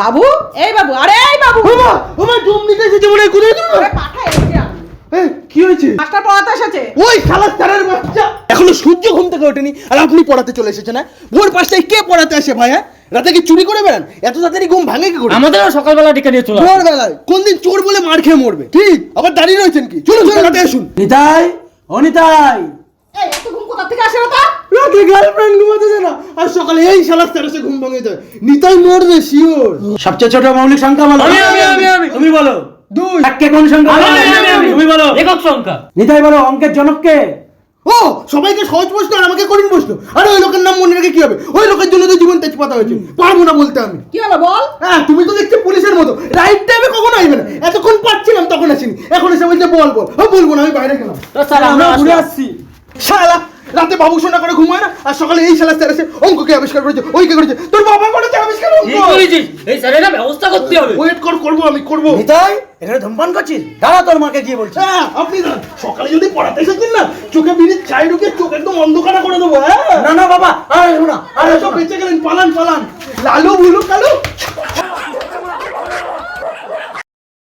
বাবু? এই বাবু আরে এই বাবু! ওমা ওমা জম নিতে এসেছে মনে হয় কোথায় তুমি আরে পাঠা এসেছে আমি। এই, কি হয়েছে? মাস্টার পড়াতে এসেছে। ওই শালা স্যারের বাচ্চা। এখনও সূর্য ঘুম থেকে ওঠেনি আর আপনি পড়াতে চলে এসেছেন না ভোর পাঁচটায় কে পড়াতে আসে ভাই হ্যাঁ? রাতে কি চুরি করে বেড়ান? এত তাড়াতাড়ি ঘুম ভাঙে কি করে? আমাদেরও সকালবেলা ডেকে নিয়ে চলে আসে। ভোরবেলায়। কোন দিন চোর বলে মার খেয়ে মরবে। ঠিক। আবার দাঁড়িয়ে রয়েছেন কি? চলুন চলুন রাতে আসুন। নিতাই ও নিতাই এই এত ঘুম কোথা থেকে আসে ওটা রাতে গার্লফ্রেন্ড ঘুমাতে যায় না। আর সকালে এই শালা স্যার ঘুম ভাঙে দেয়। নিতাই মরবে শিওর সবচেয়ে ছোট মৌলিক সংখ্যা বলো আমি, আমি, আমি, আমি। তুমি বলো। দুই। এককে কোন সংখ্যা আমি, বলো? আমি, আমি, আমি। তুমি বলো। একক সংখ্যা। নিতাই বলো অঙ্কের জনক কে ও সবাইকে সহজ প্রশ্ন আর আমাকে কঠিন প্রশ্ন। আরে ওই লোকের নাম মনে রেখে কি হবে? ওই লোকের জন্য তো জীবন তেজপাতা হয়েছে। পারব না বলতে আমি। কি হলো বল? হ্যাঁ তুমি তো দেখছি পুলিশের মতো। রাইট টাইমে কখনো আইবে না। এতক্ষণ পাচ্ছিলাম তখন আসিনি। এখন এসে বলছে বল বল। বলব না আমি বাইরে গেলাম। তো স্যার আমরা ঘুরে। আসছি। শালা রাতে বাবু শোনা করে ঘুমায় না আর সকালে এই শালা স্যার এসে অঙ্ককে আবিষ্কার করেছে ওই কে করেছে? তোর বাবা করেছে আবিষ্কার কি করেছিস? এই স্যারের না ব্যবস্থা করতে হবে। ওয়েট কর করব আমি করব। নিতাই এখানে ধূমপান করছিস? দাঁড়া তোর মাকে গিয়ে বলছি। হ্যাঁ আপনি সকালে যদি পড়াতে এসেছেন না চোখে বিড়ি চাই ঢুকে চোখ একদম অন্ধকারা করে দেবো হ্যাঁ? না না বাবা আরে শোনা আরে সব বেঁচে গেলেন পালান পালান। লালু ভুলু